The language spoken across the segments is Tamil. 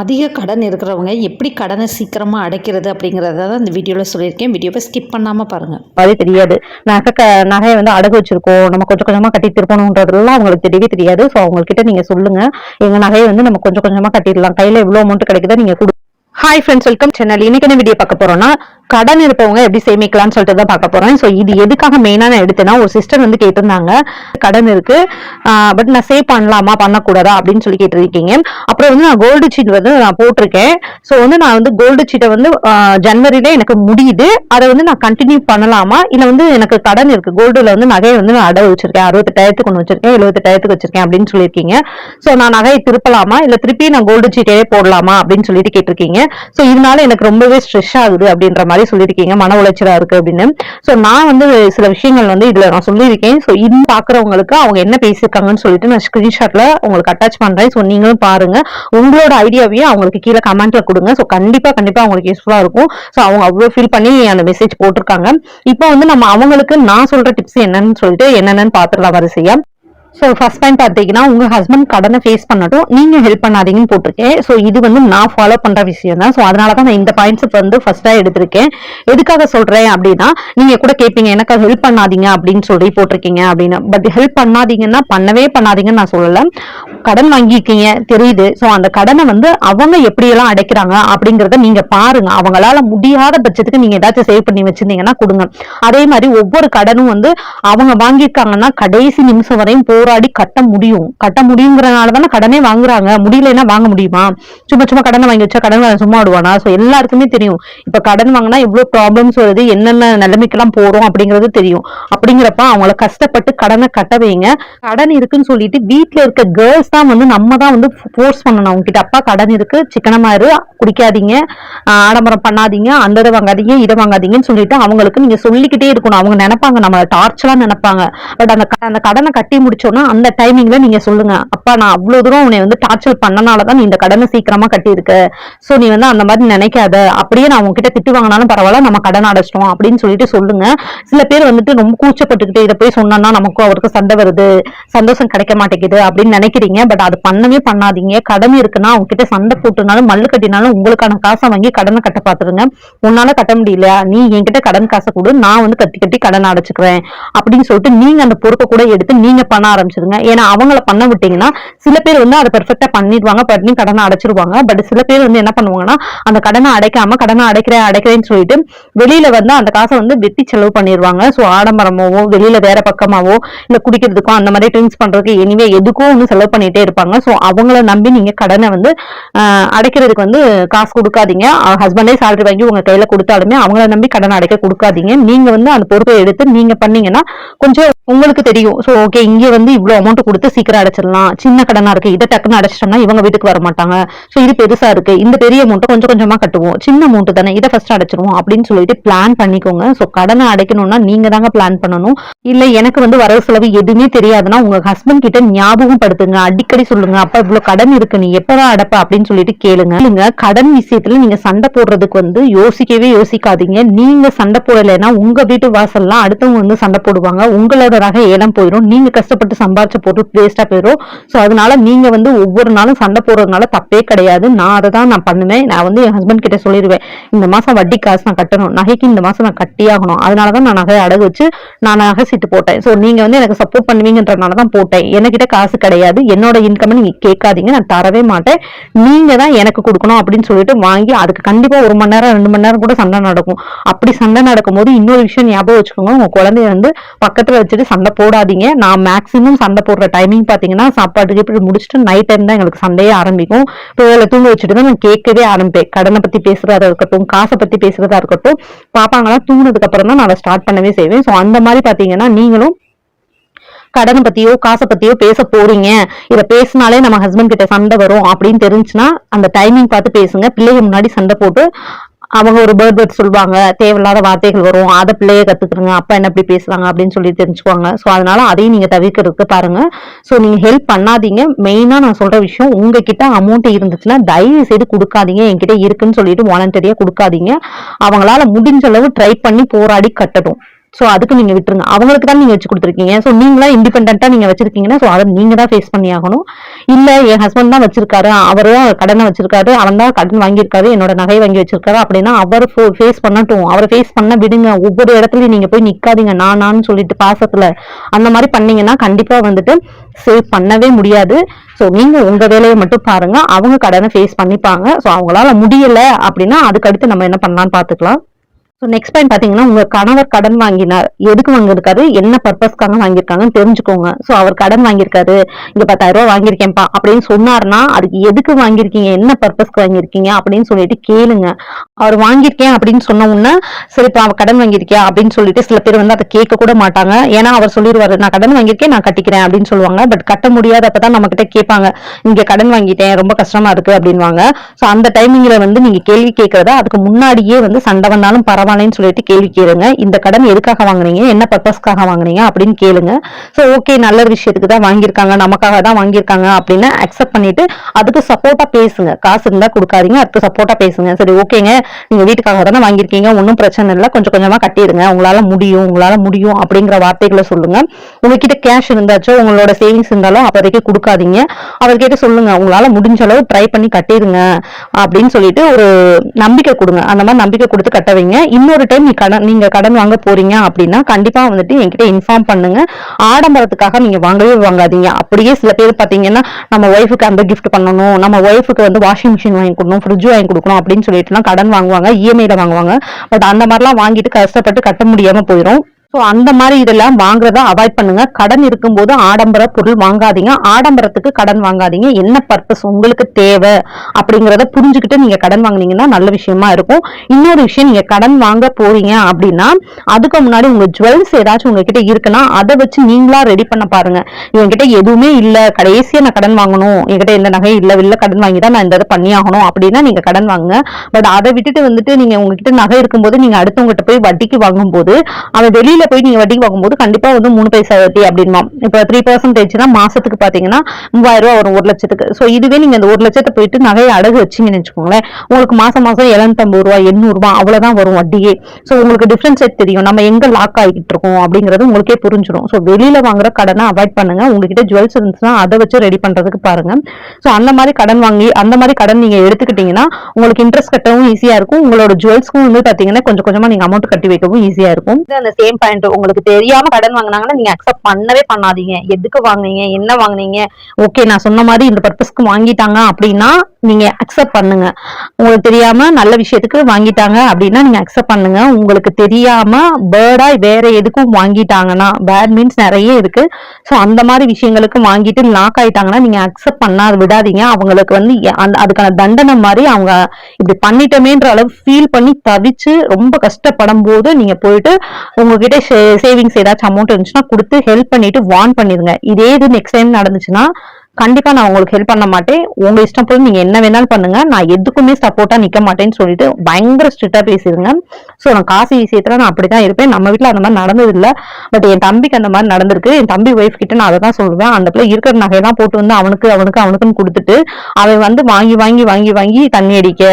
அதிக கடன் இருக்கிறவங்க எப்படி கடனை சீக்கிரமாக அடைக்கிறது அப்படிங்கிறத தான் இந்த வீடியோவில் சொல்லியிருக்கேன். வீடியோவை ஸ்கிப் பண்ணாமல் பாருங்கள் அதே தெரியாது. நகை க நகையை வந்து அடகு வச்சிருக்கோம். நம்ம கொஞ்சம் கொஞ்சமா கட்டி திருப்பணுன்றதெல்லாம் அவங்களுக்கு தெரியவே தெரியாது. ஸோ அவங்கக்கிட்ட நீங்க சொல்லுங்க. எங்க நகையை வந்து நம்ம கொஞ்சம் கொஞ்சமா கட்டிடலாம். கையில எவ்வளவு அமௌண்ட் கிடைக்குதோ நீங்க கொடு ஹாய் ஃப்ரெண்ட்ஸ் வெல்கம் சேனல் இன்னைக்கு என்ன வீடியோ பார்க்க போறோம்னா கடன் இருப்பவங்க எப்படி சேமிக்கலாம்னு சொல்லிட்டு தான் பார்க்க போறேன். ஸோ இது எதுக்காக மெயினான நான் எடுத்தேன்னா ஒரு சிஸ்டர் வந்து கேட்டிருந்தாங்க கடன் இருக்கு. பட் நான் சேவ் பண்ணலாமா பண்ணக்கூடாதா அப்படின்னு சொல்லி கேட்டிருக்கீங்க. அப்புறம் வந்து நான் கோல்டு சீட் வந்து நான் போட்டிருக்கேன். ஸோ வந்து நான் வந்து கோல்டு சீட்டை வந்து ஜனவரியில எனக்கு முடியுது. அதை வந்து நான் கண்டினியூ பண்ணலாமா? இல்லை வந்து எனக்கு கடன் இருக்கு. கோல்டுல வந்து நகையை வந்து நான் அடவு வச்சிருக்கேன். அறுபத்தெட்டாயிரத்துக்கு ஒன்று வச்சிருக்கேன். எழுபத்தெட்டாயிரத்துக்கு வச்சிருக்கேன் அப்படின்னு சொல்லியிருக்கீங்க. ஸோ நான் நகையை திருப்பலாமா? இல்லை திருப்பி நான் கோல்டு சீட்டே போடலாமா? அப்படின்னு சொல்லிட்டு கேட்டிருக்கீங்க. ஸோ இதனால எனக்கு ரொம்பவே ஸ்ட்ரெஸ் ஆகுது அப்படின்ற மாதிரி சொல்லியிருக்கீங்க மன உளைச்சலா இருக்கு அப்படின்னு. ஸோ நான் வந்து சில விஷயங்கள் வந்து இதுல நான் சொல்லியிருக்கேன். ஸோ இன்னும் பாக்குறவங்களுக்கு அவங்க என்ன பேசியிருக்காங்கன்னு சொல்லிட்டு நான் ஸ்கிரீன்ஷாட்ல உங்களுக்கு அட்டாச் பண்றேன். ஸோ நீங்களும் பாருங்க. உங்களோட ஐடியாவையும் அவங்களுக்கு கீழே கமெண்ட்ல கொடுங்க. ஸோ கண்டிப்பா கண்டிப்பா அவங்களுக்கு யூஸ்ஃபுல்லா இருக்கும். ஸோ அவங்க அவ்வளோ ஃபீல் பண்ணி அந்த மெசேஜ் போட்டிருக்காங்க. இப்போ வந்து நம்ம அவங்களுக்கு நான் சொல்ற டிப்ஸ் என்னன்னு சொல்லிட்டு என்னென்னு பாத்துக்கலாம் வரிசையா. ஸோ ஃபர்ஸ்ட் பாயிண்ட் பார்த்தீங்கன்னா உங்கள் ஹஸ்பண்ட் கடனை ஃபேஸ் பண்ணட்டும். நீங்கள் ஹெல்ப் பண்ணாதீங்கன்னு போட்டிருக்கேன். ஸோ இது வந்து நான் ஃபாலோ பண்ணுற விஷயம் தான். ஸோ அதனால தான் நான் இந்த பாயிண்ட்ஸ் வந்து ஃபர்ஸ்ட்டாக எடுத்திருக்கேன். எதுக்காக சொல்கிறேன் அப்படின்னா நீங்கள் கூட கேட்பீங்க எனக்கு ஹெல்ப் பண்ணாதீங்க அப்படின்னு சொல்லி போட்டிருக்கீங்க அப்படின்னு. பட் ஹெல்ப் பண்ணாதீங்கன்னா பண்ணவே பண்ணாதீங்கன்னு நான் சொல்லலை. கடன் வாங்கியிருக்கீங்க தெரியுது. ஸோ அந்த கடனை வந்து அவங்க எப்படியெல்லாம் அடைக்கிறாங்க அப்படிங்கிறத நீங்கள் பாருங்க. அவங்களால முடியாத பட்சத்துக்கு நீங்கள் ஏதாச்சும் சேவ் பண்ணி வச்சிருந்தீங்கன்னா கொடுங்க. அதே மாதிரி ஒவ்வொரு கடனும் வந்து அவங்க வாங்கியிருக்காங்கன்னா கடைசி நிமிஷம் வரையும் போராடி கட்ட முடியும். கட்ட முடியுங்கிறனால தானே கடனே வாங்குறாங்க. முடியலன்னா வாங்க முடியுமா? சும்மா சும்மா கடனை வாங்கி வச்சா கடன் சும்மா விடுவானா? ஸோ எல்லாருக்குமே தெரியும். இப்ப கடன் வாங்கினா எவ்வளவு ப்ராப்ளம்ஸ் வருது என்னென்ன நிலைமைக்கெல்லாம் போறோம் அப்படிங்கிறது தெரியும். அப்படிங்கிறப்ப அவங்கள கஷ்டப்பட்டு கடனை கட்ட வைங்க. கடன் இருக்குன்னு சொல்லிட்டு வீட்டுல இருக்க கேர்ள்ஸ் தான் வந்து நம்ம தான் வந்து ஃபோர்ஸ் பண்ணணும். அவங்க கிட்ட அப்பா கடன் இருக்கு சிக்கனமா இரு குடிக்காதீங்க. ஆடம்பரம் பண்ணாதீங்க. அந்த இதை வாங்காதீங்க இதை வாங்காதீங்கன்னு சொல்லிட்டு அவங்களுக்கு நீங்க சொல்லிக்கிட்டே இருக்கணும். அவங்க நினைப்பாங்க நம்ம டார்ச்சலா நினைப்பாங்க. பட் அந்த க- அந்த கடனை கட்டி முடிச்சோம் முடிச்சோன்னா அந்த டைமிங்ல நீங்க சொல்லுங்க அப்பா நான் அவ்வளவு தூரம் உன்னை வந்து டார்ச்சர் பண்ணனால தான் நீ இந்த கடனை சீக்கிரமா கட்டியிருக்க. சோ நீ வந்து அந்த மாதிரி நினைக்காத. அப்படியே நான் உங்ககிட்ட திட்டு வாங்கினாலும் பரவாயில்ல நம்ம கடன் அடைச்சிட்டோம். அப்படின்னு சொல்லிட்டு சொல்லுங்க. சில பேர் வந்துட்டு ரொம்ப கூச்சப்பட்டுக்கிட்டு இதை போய் சொன்னா நமக்கும் அவருக்கு சண்டை வருது. சந்தோஷம் கிடைக்க மாட்டேங்குது அப்படின்னு நினைக்கிறீங்க. பட் அது பண்ணவே பண்ணாதீங்க. கடன் இருக்குன்னா அவங்க கிட்ட சண்டை போட்டுனாலும் மல்லு கட்டினாலும் உங்களுக்கான காசை வாங்கி கடனை கட்ட பாத்துருங்க. உன்னால கட்ட முடியலையா நீ என்கிட்ட கடன் காசை கொடு. நான் வந்து கட்டி கட்டி கடன் அடைச்சுக்கிறேன் அப்படின்னு சொல்லிட்டு நீங்க அந்த பொறுப்பை கூட எடுத்து நீங்க பண்ண ஆரம்பிச்சிருங்க ஏன்னா அவங்கள பண்ண விட்டீங்கன்னா சில பேர் வந்து அதை பெர்ஃபெக்டா பண்ணிடுவாங்க பண்ணி கடனை அடைச்சிருவாங்க. பட் சில பேர் வந்து என்ன பண்ணுவாங்கன்னா அந்த கடனை அடைக்காம கடனை அடைக்கிறேன் அடைக்கிறேன்னு சொல்லிட்டு வெளியில வந்து அந்த காசை வந்து வெட்டி செலவு பண்ணிடுவாங்க. ஸோ ஆடம்பரமாவோ வெளியில வேற பக்கமாவோ இல்ல குடிக்கிறதுக்கோ அந்த மாதிரி ட்ரிங்க்ஸ் பண்றதுக்கு எனிவே எதுக்கோ ஒன்று செலவு பண்ணிட்டே இருப்பாங்க. ஸோ அவங்கள நம்பி நீங்க கடனை வந்து அடைக்கிறதுக்கு வந்து காசு கொடுக்காதீங்க. ஹஸ்பண்டே சேலரி வாங்கி உங்க கையில கொடுத்தாலுமே அவங்கள நம்பி கடன் அடைக்க கொடுக்காதீங்க. நீங்க வந்து அந்த பொறுப்பை எடுத்து நீங்க பண்ணீங்கன்னா கொஞ்சம் உங்களுக்கு தெரியும். ஸோ ஓகே இங்கே வந்து இவ்வளவு அமௌண்ட் கொடுத்து சீக்கிரம் அடைச்சிடலாம். சின்ன கடனா இருக்கு. இதை டக்குன்னு அடைச்சிட்டோம்னா இவங்க வீட்டுக்கு வர மாட்டாங்க. ஸோ இது பெருசா இருக்கு. இந்த பெரிய அமௌண்ட்டை கொஞ்சம் கொஞ்சமா கட்டுவோம். சின்ன அமௌண்ட் தானே. இதை ஃபர்ஸ்ட் அடைச்சிருவோம் அப்படின்னு சொல்லிட்டு பிளான் பண்ணிக்கோங்க. ஸோ கடனை அடைக்கணும்னா நீங்க தாங்க பிளான் பண்ணணும். இல்ல எனக்கு வந்து வரவு செலவு எதுவுமே தெரியாதுன்னா உங்க ஹஸ்பண்ட் கிட்ட ஞாபகம் படுத்துங்க. அடிக்கடி சொல்லுங்க அப்ப இவ்வளவு கடன் இருக்கு. நீ எப்பதான் அடைப்ப? அப்படின்னு சொல்லிட்டு கேளுங்க. இல்லைங்க கடன் விஷயத்துல நீங்க சண்டை போடுறதுக்கு வந்து யோசிக்கவே யோசிக்காதீங்க. நீங்க சண்டை போடலைன்னா உங்க வீட்டு வாசல்லாம் அடுத்தவங்க வந்து சண்டை போடுவாங்க. உங்களோட ரக ஏலம் போயிடும் நீங்க கஷ்டப்பட்டு சம்பாரிச்ச போட்டு வேஸ்டா போயிடும் ஸோ அதனால நீங்க வந்து ஒவ்வொரு நாளும் சண்டை போடுறதுனால தப்பே கிடையாது. நான் அதை தான் நான் பண்ணுவேன். நான் வந்து என் ஹஸ்பண்ட் கிட்ட சொல்லிடுவேன் இந்த மாசம் வட்டி காசு நான் கட்டணும். நகைக்கு இந்த மாசம் நான் கட்டியாகணும் அதனாலதான் நான் நகை அடகு வச்சு நான் நகை சீட்டு போட்டேன். ஸோ நீங்க வந்து எனக்கு சப்போர்ட் பண்ணுவீங்கன்றனால தான் போட்டேன். என்கிட்ட காசு கிடையாது. என்னோட இன்கம் நீங்க கேட்காதீங்க. நான் தரவே மாட்டேன். நீங்க தான் எனக்கு கொடுக்கணும் அப்படின்னு சொல்லிட்டு வாங்கி அதுக்கு கண்டிப்பா ஒரு மணி நேரம் ரெண்டு மணி நேரம் கூட சண்டை நடக்கும். அப்படி சண்டை நடக்கும்போது இன்னொரு விஷயம் ஞாபகம் வச்சுக்கோங்க. உங்க குழந்தைய வந்து பக்கத்துல வச்சுட்டு சண்டை போடாதீங்க. நான் மேக்ஸிமம் சண்டை போடுற டைமிங் பார்த்தீங்கன்னா சாப்பாட்டுக்கு இப்படி முடிச்சுட்டு நைட் டைம் தான் எங்களுக்கு சண்டையே ஆரம்பிக்கும். இப்போ இவளை தூங்க வச்சுட்டு தான் நான் கேட்கவே ஆரம்பிப்பேன். கடனை பற்றி பேசுறதா இருக்கட்டும் காசை பற்றி பேசுறதா இருக்கட்டும் பாப்பாங்களாம் தூங்கினதுக்கு அப்புறம் தான் நான் அதை ஸ்டார்ட் பண்ணவே செய்வேன். ஸோ அந்த மாதிரி பார்த்தீங்கன்னா நீங்களும் கடனை பத்தியோ காசை பத்தியோ பேச போறீங்க. இதை பேசினாலே நம்ம ஹஸ்பண்ட் கிட்ட சண்டை வரும் அப்படின்னு தெரிஞ்சுன்னா அந்த டைமிங் பார்த்து பேசுங்க. பிள்ளைங்க முன்னாடி சண்டை போட்டு அவங்க ஒரு பேர்ட் பேர்ட் சொல்லுவாங்க தேவையில்லாத வார்த்தைகள் வரும் அதை பிள்ளைய கத்துக்கிறங்க அப்பா என்ன இப்படி பேசுறாங்க அப்படின்னு சொல்லி தெரிஞ்சுக்குவாங்க. ஸோ அதனால அதையும் நீங்க தவிர்க்கிறதுக்கு பாருங்க. ஸோ நீங்க ஹெல்ப் பண்ணாதீங்க. மெயினா நான் சொல்ற விஷயம் உங்ககிட்ட அமௌண்ட் இருந்துச்சுன்னா தயவு செய்து கொடுக்காதீங்க. என்கிட்ட இருக்குன்னு சொல்லிட்டு வாலண்டரியா கொடுக்காதீங்க. அவங்களால முடிஞ்ச அளவு ட்ரை பண்ணி போராடி கட்டட்டும். ஸோ அதுக்கு நீங்கள் விட்டுருங்க. அவங்களுக்கு தான் நீங்கள் வச்சு கொடுத்துருக்கீங்க. ஸோ நீங்களா இண்டிபெண்ட்டாக நீங்கள் வச்சிருக்கீங்கன்னா ஸோ அதை நீங்கள் தான் ஃபேஸ் பண்ணி ஆகணும். இல்லை என் ஹஸ்பண்ட் தான் வச்சிருக்காரு. அவர் தான் கடனை வச்சிருக்காரு. அவன் தான் கடன் வாங்கியிருக்காரு. என்னோட நகை வாங்கி வச்சிருக்காரு. அப்படின்னா அவர் ஃபேஸ் பண்ணட்டும். அவரை ஃபேஸ் பண்ண விடுங்க. ஒவ்வொரு இடத்துலையும் நீங்கள் போய் நிற்காதீங்க நான் சொல்லிட்டு பாசத்தில். அந்த மாதிரி பண்ணீங்கன்னா கண்டிப்பாக வந்துட்டு சேவ் பண்ணவே முடியாது. ஸோ நீங்கள் உங்கள் வேலையை மட்டும் பாருங்கள் அவங்க கடனை ஃபேஸ் பண்ணிப்பாங்க. ஸோ அவங்களால முடியலை அப்படின்னா அதுக்கடுத்து நம்ம என்ன பண்ணலாம்னு பார்த்துக்கலாம். ஸோ நெக்ஸ்ட் பாயிண்ட் பாத்தீங்கன்னா உங்க கணவர் கடன் வாங்கினார். எதுக்கு வாங்கியிருக்காரு? என்ன பர்பஸ்க்காக வாங்கியிருக்காங்கன்னு தெரிஞ்சுக்கோங்க. ஸோ அவர் கடன் வாங்கியிருக்காரு. இங்க பத்தாயிரம் ரூபாய் வாங்கியிருக்கேன்ப்பா அப்படின்னு சொன்னார்னா அதுக்கு எதுக்கு வாங்கியிருக்கீங்க? என்ன பர்பஸ்க்கு வாங்கியிருக்கீங்க? அப்படின்னு சொல்லிட்டு கேளுங்க. அவர் வாங்கியிருக்கேன் அப்படின்னு சொன்ன உடனே சரிப்பா அவர் கடன் வாங்கியிருக்கியா? அப்படின்னு சொல்லிட்டு சில பேர் வந்து அதை கேட்க கூட மாட்டாங்க. ஏன்னா அவர் சொல்லிடுவாரு நான் கடன் வாங்கியிருக்கேன் நான் கட்டிக்கிறேன் அப்படின்னு சொல்லுவாங்க. பட் கட்ட முடியாதப்பதான் நம்ம கிட்ட கேட்பாங்க. இங்க கடன் வாங்கிட்டேன் ரொம்ப கஷ்டமா இருக்கு அப்படின்வாங்க ஸோ அந்த டைமிங்ல வந்து நீங்க கேள்வி கேட்கறத அதுக்கு முன்னாடியே வந்து சண்டை வந்தாலும் பரவாயில்லன்னு சொல்லிட்டு கேள்வி கேளுங்க. இந்த கடன் எதுக்காக வாங்குனீங்க? என்ன பர்பஸ்க்காக வாங்குனீங்க? அப்படின்னு கேளுங்க. ஸோ ஓகே நல்ல விஷயத்துக்கு தான் வாங்கியிருக்காங்க. நமக்காக தான் வாங்கியிருக்காங்க அப்படின்னு அக்செப்ட் பண்ணிட்டு அதுக்கு சப்போர்ட்டா பேசுங்க. காசு இருந்தா கொடுக்காதீங்க. அதுக்கு சப்போர்ட்டா பேசுங்க. சரி ஓகேங்க நீங்க வீட்டுக்காக தானே வாங்கியிருக்கீங்க. ஒன்றும் பிரச்சனை இல்லை. கொஞ்சம் கொஞ்சமா கட்டிடுங்க. உங்களால முடியும். உங்களால முடியும் அப்படிங்கிற வார்த்தைகளை சொல்லுங்க. உங்ககிட்ட கேஷ் இருந்தாச்சோ உங்களோட சேவிங்ஸ் இருந்தாலும் அப்போதைக்கு கொடுக்காதீங்க. அவர்கிட்ட சொல்லுங்க. உங்களால முடிஞ்ச அளவு ட்ரை பண்ணி கட்டிடுங்க அப்படின்னு சொல்லிட்டு ஒரு நம்பிக்கை கொடுங்க. அந்த மாதிரி நம்பிக்கை கொடுத்து கட்ட வைங்க. இன்னொரு டைம் நீ கடன் நீங்க கடன் வாங்க போறீங்க அப்படின்னா கண்டிப்பா வந்துட்டு என்கிட்ட இன்ஃபார்ம் பண்ணுங்க. ஆடம்பரத்துக்காக நீங்க வாங்கவே வாங்காதீங்க. அப்படியே சில பேர் பாத்தீங்கன்னா நம்ம ஒய்ஃபுக்கு அந்த கிஃப்ட் பண்ணணும் நம்ம ஒய்ஃபுக்கு வந்து வாஷிங் மிஷின் வாங்கி கொடுக்கணும் ஃப்ரிட்ஜ் வாங்கி கொடுக்கணும் அப்படின்னு சொல்லிட்டுலாம் கடன் வாங்குவாங்க இஎம்ஐல வாங்குவாங்க. பட் அந்த மாதிரிலாம் வாங்கிட்டு கஷ்டப்பட்டு கட்ட முடியாம போயிடும் ஸோ அந்த மாதிரி இதெல்லாம் வாங்குறத அவாய்ட் பண்ணுங்க. கடன் இருக்கும்போது ஆடம்பர பொருள் வாங்காதீங்க. ஆடம்பரத்துக்கு கடன் வாங்காதீங்க. என்ன பர்பஸ் உங்களுக்கு தேவை அப்படிங்கிறத புரிஞ்சுக்கிட்டு நீங்க கடன் வாங்குனீங்கன்னா நல்ல விஷயமா இருக்கும். இன்னொரு விஷயம் நீங்க கடன் வாங்க போறீங்க அப்படின்னா அதுக்கு முன்னாடி உங்க ஜுவல்ஸ் ஏதாச்சும் உங்ககிட்ட இருக்குன்னா அதை வச்சு நீங்களா ரெடி பண்ண பாருங்க. என்கிட்ட எதுவுமே இல்ல. கடைசியா நான் கடன் வாங்கணும். என்கிட்ட எந்த நகை இல்ல. இல்ல கடன் வாங்கி தான் நான் இந்த இதை பண்ணி ஆகணும் அப்படின்னா நீங்க கடன் வாங்குங்க. பட் அதை விட்டுட்டு வந்துட்டு நீங்க உங்ககிட்ட நகை இருக்கும்போது நீங்க அடுத்தவங்ககிட்ட போய் வட்டிக்கு வாங்கும்போது அவன் வெளியில போய் நீங்க வட்டிக்கு வாங்கும்போது கண்டிப்பா வந்து மூணு பைசா வட்டி அப்படின்மா. இப்போ த்ரீ பர்சன்டேஜ்னா மாசத்துக்கு பாத்தீங்கன்னா மூவாயிரம் ரூபா வரும் ஒரு லட்சத்துக்கு. ஸோ இதுவே நீங்க அந்த ஒரு லட்சத்தை போயிட்டு நகையை அடகு வச்சீங்கன்னு வச்சுக்கோங்களேன். உங்களுக்கு மாசம் மாசம் எழுநூத்தம்பது ரூபா எண்ணூறு ரூபாய் அவ்வளவுதான் வரும் வட்டியே. ஸோ உங்களுக்கு டிஃபரன்ஸ் தெரியும். நம்ம எங்க லாக் ஆகிட்டு இருக்கோம் அப்படிங்கிறது உங்களுக்கே புரிஞ்சிடும் ஸோ வெளியில வாங்குற கடனை அவாய்ட் பண்ணுங்க. உங்ககிட்ட ஜுவல்ஸ் இருந்துச்சுன்னா அதை வச்சு ரெடி பண்றதுக்கு பாருங்க. ஸோ அந்த மாதிரி கடன் வாங்கி அந்த மாதிரி கடன் நீங்க எடுத்துக்கிட்டீங்கன்னா உங்களுக்கு இன்ட்ரெஸ்ட் கட்டவும் ஈஸியா இருக்கும். உங்களோட ஜுவல்ஸ்க்கும் வந்து பாத்தீங்கன்னா கொஞ்சம் கொஞ்சமா நீங்க அமௌண்ட் கட்டி வைக்கவும் ஈஸியா இருக்கும். அந்த சேம் பாயிண்ட் உங்களுக்கு தெரியாம கடன் வாங்குனாங்கன்னா நீங்க அக்செப்ட் பண்ணவே பண்ணாதீங்க. எதுக்கு வாங்குனீங்க? என்ன வாங்குனீங்க? ஓகே நான் சொன்ன மாதிரி இந்த பர்பஸ்க்கு வாங்கிட்டாங்க அப்படின்னா நீங்க அக்செப்ட் பண்ணுங்க. உங்களுக்கு தெரியாம நல்ல விஷயத்துக்கு வாங்கிட்டாங்க அப்படின்னா நீங்க அக்செப்ட் பண்ணுங்க. உங்களுக்கு தெரியாம பேர்டா வேற எதுக்கும் வாங்கிட்டாங்கன்னா பேட் மீன்ஸ் நிறைய இருக்கு. ஸோ அந்த மாதிரி விஷயங்களுக்கு வாங்கிட்டு லாக் ஆயிட்டாங்கன்னா நீங்க அக்செப்ட் பண்ணா விடாதீங்க. அவங்களுக்கு வந்து அந்த அதுக்கான தண்டனை மாதிரி அவங்க இப்படி பண்ணிட்டோமேன்ற அளவு ஃபீல் பண்ணி தவிச்சு ரொம்ப கஷ்டப்படும் போது நீங்க போயிட்டு உங்ககிட்ட சேவிங்ஸ் ஏதாச்சும் அமௌண்ட் இருந்துச்சுன்னா கொடுத்து ஹெல்ப் பண்ணிட்டு வார்ன் பண்ணிருங்க. இதே இது நெக்ஸ்ட் டைம் நடந்துச்சுன்னா கண்டிப்பா நான் உங்களுக்கு ஹெல்ப் பண்ண மாட்டேன். உங்க இஷ்டம் போய் நீங்க என்ன வேணாலும் பண்ணுங்க. நான் எதுக்குமே சப்போர்ட்டா நிக்க மாட்டேன்னு சொல்லிட்டு பயங்கர ஸ்ட்ரிக்டா பேசிடுங்க சோ நான் காசு விஷயத்துல நான் அப்படிதான் இருப்பேன். நம்ம வீட்டுல அந்த மாதிரி நடந்தது இல்ல பட் என் தம்பிக்கு அந்த மாதிரி நடந்திருக்கு. என் தம்பி ஒய்ஃப் கிட்ட நான் அதை தான் சொல்லுவேன். அந்த பிள்ளை இருக்கிற நகையெல்லாம் போட்டு வந்து அவனுக்கு அவனுக்கு அவனுக்குன்னு கொடுத்துட்டு அவன் வந்து வாங்கி வாங்கி வாங்கி வாங்கி தண்ணி அடிக்க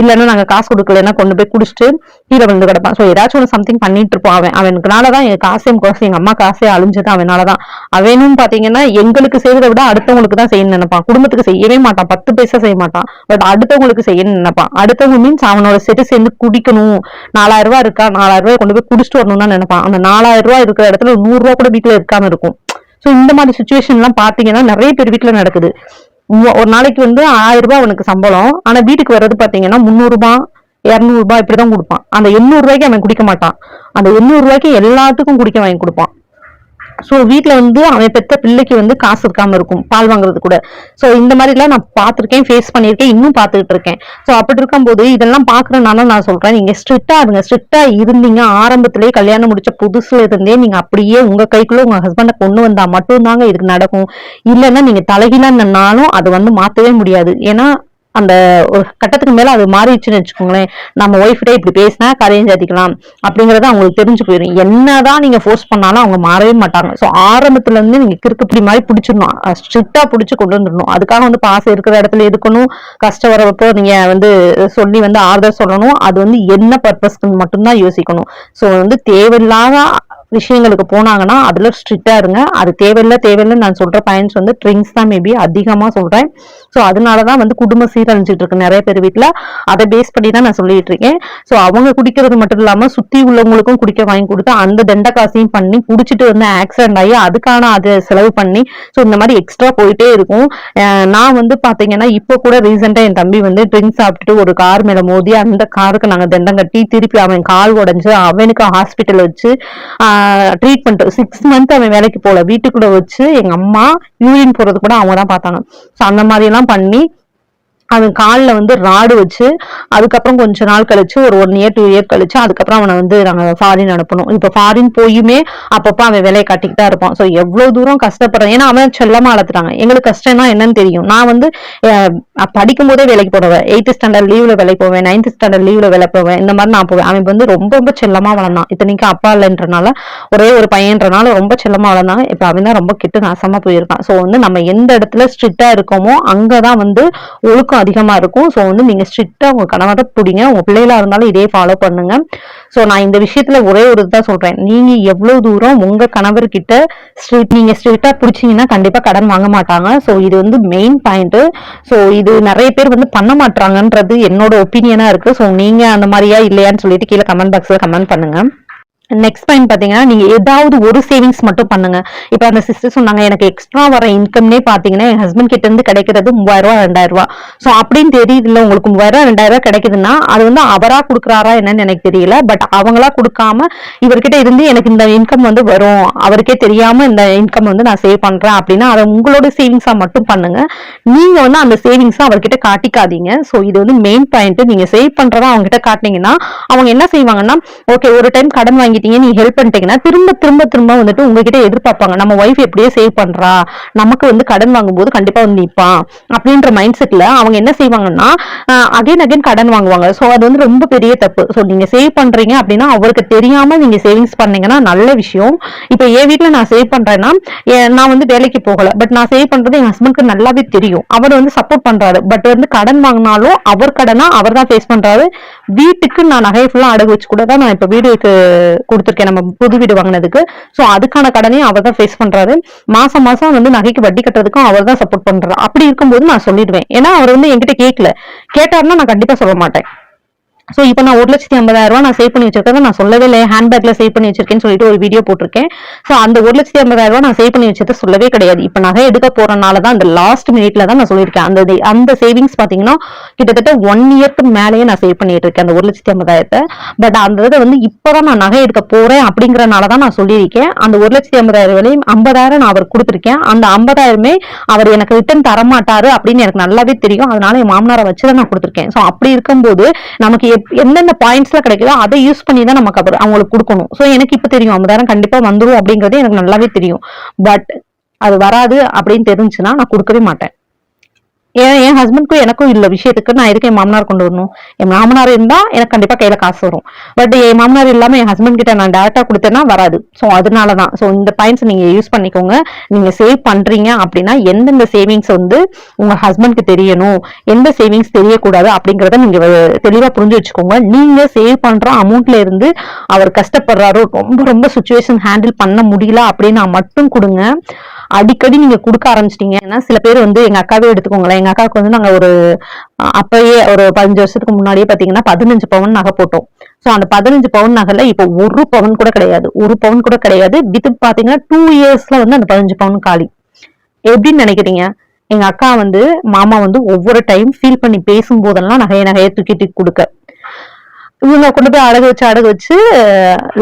இல்லைன்னா நாங்க காசு கொடுக்கலன்னா கொண்டு போய் குடிச்சிட்டு கீழே விழுந்து கிடப்பான். ஸோ ஏதாச்சும் ஒரு சம்திங் பண்ணிட்டு இருப்பான் அவன். அவனுக்குனால தான் என் காசையும் காசு எங்க அம்மா காசே அழிஞ்சது அவனால தான். அவனும் பாத்தீங்கன்னா எங்களுக்கு செய்வதை விட அடுத்தவங்க அடுத்தவங்களுக்கு தான் செய்யணும்னு நினைப்பான். குடும்பத்துக்கு செய்யவே மாட்டான். பத்து பைசா செய்ய மாட்டான். பட் அடுத்தவங்களுக்கு செய்யணும்னு நினைப்பான். அடுத்தவங்க மீன்ஸ் அவனோட செட்டு சேர்ந்து குடிக்கணும். நாலாயிரம் ரூபா இருக்கா? நாலாயிரம் ரூபாய் கொண்டு போய் குடிச்சிட்டு வரணும்னு நினைப்பான். அந்த நாலாயிரம் ரூபாய் இருக்கிற இடத்துல ஒரு நூறு கூட வீட்டுல இருக்காம இருக்கும். ஸோ இந்த மாதிரி சுச்சுவேஷன் எல்லாம் பாத்தீங்கன்னா நிறைய பேர் வீட்டுல நடக்குது. ஒரு நாளைக்கு வந்து ஆயிரம் ரூபாய் அவனுக்கு சம்பளம். ஆனா வீட்டுக்கு வர்றது பாத்தீங்கன்னா முந்நூறுபா இரநூறுபா இப்படிதான் கொடுப்பான். அந்த எண்ணூறு ரூபாய்க்கு அவன் குடிக்க மாட்டான். அந்த எண்ணூறு ரூபாய்க்கு எல்லாத்துக்கும் குடிக்க வாங்கி கொடுப்பான். ஸோ வீட்டில் வந்து அவன் பெத்த பிள்ளைக்கு வந்து காசு இருக்காம இருக்கும் பால் வாங்குறது கூட. ஸோ இந்த மாதிரிலாம் நான் பார்த்துருக்கேன் ஃபேஸ் பண்ணியிருக்கேன் இன்னும் பார்த்துக்கிட்டு இருக்கேன் ஸோ அப்படி இருக்கும்போது இதெல்லாம் பார்க்குறனால நான் சொல்கிறேன் நீங்கள் ஸ்ட்ரிக்டாக இருங்க ஸ்ட்ரிக்டாக இருந்தீங்க ஆரம்பத்திலே கல்யாணம் முடிச்ச புதுசுல இருந்தே நீங்கள் அப்படியே உங்கள் கைக்குள்ளே உங்கள் ஹஸ்பண்டை கொண்டு வந்தால் மட்டும்தாங்க இதுக்கு நடக்கும். இல்லைன்னா நீங்கள் தலைகிலான்னாலும் அதை அது வந்து மாற்றவே முடியாது. ஏன்னா அந்த ஒரு கட்டத்துக்கு மேல அது மாறிடுச்சுன்னு வச்சுக்கோங்களேன். நம்ம ஒய்ஃப்டே இப்படி பேசினா கரையும் சாத்திக்கலாம் அப்படிங்கறது அவங்களுக்கு தெரிஞ்சு போயிடும் என்னதான் நீங்க ஃபோர்ஸ் பண்ணாலும் அவங்க மாறவே மாட்டாங்க. ஸோ ஆரம்பத்துல இருந்து நீங்க கிறுக்குப்பிடி மாதிரி பிடிச்சிடணும். ஸ்ட்ரிக்டா பிடிச்சு கொண்டு வந்துடணும். அதுக்காக வந்து பாசம் இருக்கிற இடத்துல இருக்கணும் கஷ்டம் வரப்போ நீங்க வந்து சொல்லி வந்து ஆறுதல் சொல்லணும். அது வந்து என்ன பர்பஸ்க்கு மட்டும்தான் யோசிக்கணும். ஸோ வந்து தேவையில்லாத விஷயங்களுக்கு போனாங்கன்னா அதில் ஸ்ட்ரிக்டாக இருங்க. அது தேவையில்லை தேவையில்லை நான் சொல்கிற பாயிண்ட்ஸ் வந்து ட்ரிங்க்ஸ் தான் மேபி அதிகமாக சொல்கிறேன் ஸோ அதனால தான் வந்து குடும்ப சீரழிஞ்சிட்டு இருக்கு நிறைய பேர் வீட்டில் அதை பேஸ் பண்ணி தான் நான் சொல்லிட்டு இருக்கேன். ஸோ அவங்க குடிக்கிறது மட்டும் இல்லாமல் சுற்றி உள்ளவங்களுக்கும் குடிக்க வாங்கி கொடுத்து அந்த தண்ட காசையும் பண்ணி குடிச்சிட்டு வந்து ஆக்சிடென்ட் ஆகி அதுக்கான அதை செலவு பண்ணி ஸோ இந்த மாதிரி எக்ஸ்ட்ரா போயிட்டே இருக்கும். நான் வந்து பார்த்தீங்கன்னா இப்போ கூட ரீசெண்டாக என் தம்பி வந்து ட்ரிங்க்ஸ் சாப்பிட்டுட்டு ஒரு கார் மேலே மோதி அந்த காருக்கு நாங்கள் தண்டம் கட்டி திருப்பி அவன் கால் உடஞ்சி அவனுக்கு ஹாஸ்பிட்டல் வச்சு ட்ரீட்மெண்ட் சிக்ஸ் மந்த் அவன் வேலைக்கு போல வீட்டுக்குள்ள வச்சு எங்க அம்மா யூரின் போறது கூட அவங்க தான் பார்த்தாங்க. ஸோ அந்த மாதிரி எல்லாம் பண்ணி அவன் காலில் வந்து ராடு வச்சு அதுக்கப்புறம் கொஞ்ச நாள் கழிச்சு ஒரு ஒன் இயர் டூ இயர் கழிச்சு அதுக்கப்புறம் அவனை வந்து நாங்கள் ஃபாரின் அனுப்பணும். இப்போ ஃபாரின் போயுமே அப்பப்போ அவன் வேலையை கட்டிக்கிட்டு தான் இருப்பான். ஸோ எவ்வளோ தூரம் கஷ்டப்படுறான். ஏன்னா அவன் செல்லமாக வளர்த்துறாங்க எங்களுக்கு கஷ்டம்னா என்னன்னு தெரியும். நான் வந்து படிக்கும் போதே வேலைக்கு போடுவேன் எயித்து ஸ்டாண்டர்ட் லீவ்ல வேலைக்கு போவேன். நைன்த் ஸ்டாண்டர்ட் லீவ்ல வேலை போவேன். இந்த மாதிரி நான் போவேன். அவன் வந்து ரொம்ப ரொம்ப செல்லமாக வளர்ந்தான். இத்தனைக்கும் அப்பா இல்லைன்றனால ஒரே ஒரு பையன்றனால ரொம்ப செல்லமாக வளர்ந்தாங்க. இப்போ அவன் தான் ரொம்ப கெட்டு நாசமாக போயிருக்கான். ஸோ வந்து நம்ம எந்த இடத்துல ஸ்ட்ரிக்டாக இருக்கோமோ அங்கே தான் வந்து ஒழுக்கம் அதிகமாக இருக்கும். ஸோ வந்து நீங்கள் ஸ்ட்ரிக்டாக உங்கள் கணவரை பிடிங்க. உங்கள் பிள்ளைகளாக இருந்தாலும் இதே ஃபாலோ பண்ணுங்க. ஸோ நான் இந்த விஷயத்தில் ஒரே ஒரு இதுதான் சொல்கிறேன் நீங்கள் எவ்வளோ தூரம் உங்கள் கணவர்கிட்ட ஸ்ட்ரிக்ட் நீங்கள் ஸ்ட்ரிக்டாக பிடிச்சீங்கன்னா கண்டிப்பாக கடன் வாங்க மாட்டாங்க. ஸோ இது வந்து மெயின் பாயிண்ட்டு ஸோ இது நிறைய பேர் வந்து பண்ண மாட்டாங்கன்றது என்னோட ஒப்பீனியனாக இருக்குது ஸோ நீங்கள் அந்த மாதிரியா இல்லையான்னு சொல்லிட்டு கீழே கமெண்ட் பாக்ஸில் கமெண்ட் பண்ணுங்கள் நெக்ஸ்ட் பாயிண்ட் பாத்தீங்கன்னா நீங்க ஏதாவது ஒரு சேவிங்ஸ் மட்டும் பண்ணுங்க. இப்ப அந்த சிஸ்டர் சொன்னாங்க எனக்கு எக்ஸ்ட்ரா வர இன்கம்னே பாத்தீங்கன்னா என் ஹஸ்பண்ட் கிட்ட இருந்து கிடைக்கிறது மூவாயிரம் ரூபாய் ரெண்டாயிரம் ரூபாய் சோ அப்படின்னு தெரியல உங்களுக்கு மூவாயிரம் ரூபாய் ரெண்டாயிரம் ரூபாய் கிடைக்குதுன்னா அது வந்து அவரா கொடுக்குறாரா என்னன்னு எனக்கு தெரியல. பட் அவங்களா கொடுக்காம இவர்கிட்ட இருந்து எனக்கு இந்த இன்கம் வந்து வரும். அவருக்கே தெரியாம இந்த இன்கம் வந்து நான் சேவ் பண்றேன் அப்படின்னா அதை உங்களோட சேவிங்ஸா மட்டும் பண்ணுங்க. நீங்க வந்து அந்த சேவிங்ஸை அவர்கிட்ட காட்டிக்காதீங்க. சோ இது வந்து மெயின் பாயிண்ட் நீங்க சேவ் பண்றதா அவங்க கிட்ட காட்டினீங்கன்னா அவங்க என்ன செய்வாங்கன்னா ஓகே ஒரு டைம் கடன் வாங்கிட்டு பண்ணிட்டீங்க நீ ஹெல்ப் பண்ணிட்டீங்கன்னா திரும்ப திரும்ப திரும்ப வந்துட்டு உங்ககிட்ட எதிர்பார்ப்பாங்க. நம்ம ஒய்ஃப் எப்படியே சேவ் பண்றா? நமக்கு வந்து கடன் வாங்கும்போது கண்டிப்பா வந்து நிற்பான் அப்படின்ற மைண்ட் செட்ல அவங்க என்ன செய்வாங்கன்னா அகைன் அகைன் கடன் வாங்குவாங்க. ஸோ அது வந்து ரொம்ப பெரிய தப்பு. ஸோ நீங்க சேவ் பண்றீங்க அப்படின்னா அவருக்கு தெரியாம நீங்க சேவிங்ஸ் பண்ணீங்கன்னா நல்ல விஷயம். இப்போ என் வீட்டில் நான் சேவ் பண்றேன்னா நான் வந்து வேலைக்கு போகல. பட் நான் சேவ் பண்றது என் ஹஸ்பண்ட்க்கு நல்லாவே தெரியும். அவர் வந்து சப்போர்ட் பண்றாரு. பட் வந்து கடன் வாங்கினாலும் அவர் கடனா அவர் தான் ஃபேஸ் பண்றாரு. வீட்டுக்கு நான் நகை ஃபுல்லாக அடகு வச்சு கூட தான் நான் இப்போ வீடுக்கு கொடுத்துருக்கேன். நம்ம புது வீடு வாங்கினதுக்கு. சோ அதுக்கான கடனையும் அவர் தான் ஃபேஸ் பண்றாரு. மாசம் மாசம் வந்து நகைக்கு வட்டி கட்டுறதுக்கும் அவர் தான் சப்போர்ட் பண்றாரு. அப்படி இருக்கும்போது நான் சொல்லிடுவேன். ஏன்னா அவர் வந்து என்கிட்ட கேட்கல. கேட்டாருன்னா நான் கண்டிப்பா சொல்ல மாட்டேன். ஸோ இப்போ நான் ஒரு லட்சத்தி ஐம்பதாயிரம் நான் சேவ் பண்ணி வச்சிருக்கேன் நான் சொல்லவே இல்லை ஹேண்ட்பேக்ல சேவ் பண்ணி வச்சிருக்கேன்னு சொல்லிட்டு ஒரு வீடியோ போட்டிருக்கேன். ஸோ அந்த ஒரு லட்சத்தி ஐம்பதாயிரம் நான் சேவ் பண்ணி வச்சது சொல்லவே கிடையாது. இப்போ நகை எடுக்க போறனால தான் அந்த லாஸ்ட் மினிட்ல தான் நான் சொல்லியிருக்கேன். அந்த அந்த சேவிங்ஸ் பார்த்தீங்கன்னா கிட்டத்தட்ட ஒன் இயர்க்கு மேலேயே நான் சேவ் பண்ணிட்டு இருக்கேன் அந்த ஒரு லட்சத்தி ஐம்பதாயிரத்தை. பட் அந்த இதை வந்து இப்பதான் நான் நகை எடுக்க போறேன் அப்படிங்கறனால தான் நான் சொல்லியிருக்கேன். அந்த ஒரு லட்சத்தி ஐம்பதாயிரம் வரையும் ஐம்பதாயிரம் நான் அவர் கொடுத்துருக்கேன். அந்த ஐம்பதாயிரமே அவர் எனக்கு ரிட்டர்ன் தரமாட்டார் அப்படின்னு எனக்கு நல்லாவே தெரியும். அதனால என் மாமனாரை வச்சு தான் நான் கொடுத்துருக்கேன். ஸோ அப்படி இருக்கும்போது நமக்கு எந்தெந்த பாயிண்ட்ஸ்லாம் கிடைக்குதோ அதை யூஸ் பண்ணி தான் நமக்கு அப்புறம் அவங்களுக்கு கொடுக்கணும். ஸோ எனக்கு இப்போ தெரியும் ஐம்பதாயிரம் கண்டிப்பா வந்துரும் அப்படிங்கிறது எனக்கு நல்லாவே தெரியும். பட் அது வராது அப்படின்னு தெரிஞ்சுன்னா நான் கொடுக்கவே மாட்டேன். ஏன் என் ஹஸ்பண்ட்க்கும் எனக்கும் இல்லை விஷயத்துக்கு. நான் எதுக்கு என் மாமனார் கொண்டு வரணும்? என் மாமனார் இருந்தால் எனக்கு கண்டிப்பாக கையில் காசு வரும். பட் என் மாமனார் இல்லாமல் என் ஹஸ்பண்ட் கிட்ட நான் டேரெக்டாக கொடுத்தேன்னா வராது. ஸோ அதனால தான் ஸோ இந்த பாயிண்ட்ஸ் நீங்கள் யூஸ் பண்ணிக்கோங்க. நீங்கள் சேவ் பண்ணுறீங்க அப்படின்னா எந்தெந்த சேவிங்ஸ் வந்து உங்கள் ஹஸ்பண்ட்க்கு தெரியணும்? எந்த சேவிங்ஸ் தெரியக்கூடாது அப்படிங்கிறத நீங்கள் தெளிவாக புரிஞ்சு வச்சுக்கோங்க. நீங்கள் சேவ் பண்ணுற அமௌண்ட்ல இருந்து அவர் கஷ்டப்படுறாரோ ரொம்ப ரொம்ப சுச்சுவேஷன் ஹேண்டில் பண்ண முடியல அப்படின்னா மட்டும் கொடுங்க. அடிக்கடி நீங்கள் கொடுக்க ஆரம்பிச்சிட்டீங்க. ஏன்னா சில பேர் வந்து எங்கள் அக்காவே எடுத்துக்கோங்களேன். எங்க அக்காவுக்கு வந்து நாங்க ஒரு அப்பயே ஒரு பதினஞ்சு வருஷத்துக்கு முன்னாடியே பாத்தீங்கன்னா பதினஞ்சு பவுன் நகை போட்டோம். சோ அந்த பதினஞ்சு பவுன் நகைல இப்போ ஒரு பவுன் கூட கிடையாது. ஒரு பவுன் கூட கிடையாது. வித் பாத்தீங்கன்னா டூ இயர்ஸ்ல வந்து அந்த பதினஞ்சு பவுன் காலி. எப்படின்னு நினைக்கிறீங்க? எங்க அக்கா வந்து மாமா வந்து ஒவ்வொரு டைம் ஃபீல் பண்ணி பேசும்போதெல்லாம் நகைய நகைய தூக்கி தூக்கி கொடுக்க. இவங்க கொண்டு போய் அடகு வச்சு அடகு வச்சு